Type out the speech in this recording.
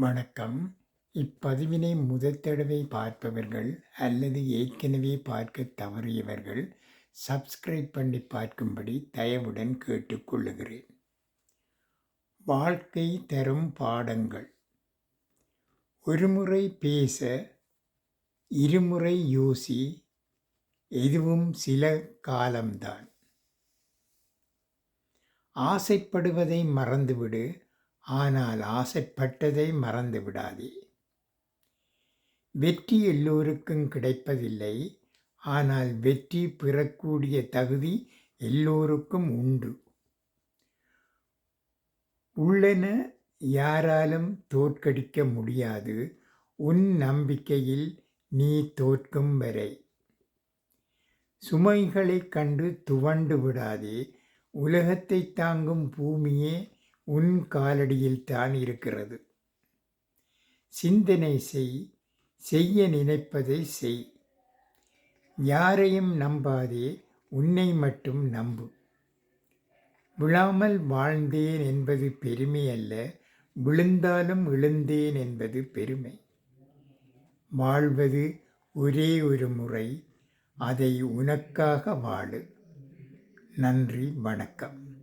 வணக்கம். இப்பதிவினை முதல் தடவை பார்ப்பவர்கள் அல்லது ஏற்கனவே பார்க்க தவறியவர்கள் சப்ஸ்கிரைப் பண்ணி பார்க்கும்படி தயவுடன் கேட்டுக்கொள்ளுகிறேன் வாழ்க்கை தரும் பாடங்கள். ஒருமுறை பேச இருமுறை யோசி எதுவும் சில காலம்தான். ஆசைப்படுவதை மறந்துவிடு ஆனால் ஆசைப்பட்டதை மறந்து விடாதே. வெற்றி எல்லோருக்கும் கிடைப்பதில்லை ஆனால் வெற்றி பெறக்கூடிய தகுதி எல்லோருக்கும் உண்டு. உள்ளன யாராலும் தோற்கடிக்க முடியாது உன் நம்பிக்கையில் நீ தோற்கும் வரை. சுமைகளைக் கண்டு துவண்டு விடாதே உலகத்தை தாங்கும் பூமியே உன் காலடியில் தான் இருக்கிறது சிந்தனை செய் செய்ய நினைப்பதை செய். யாரையும் நம்பாதே உன்னை மட்டும் நம்பு. விழாமல் வாழ்ந்தேன் என்பது பெருமை அல்ல விழுந்தாலும் விழுந்தேன் என்பது பெருமை. வாழ்வது ஒரே ஒரு முறை அதை உனக்காக வாழு. நன்றி வணக்கம்.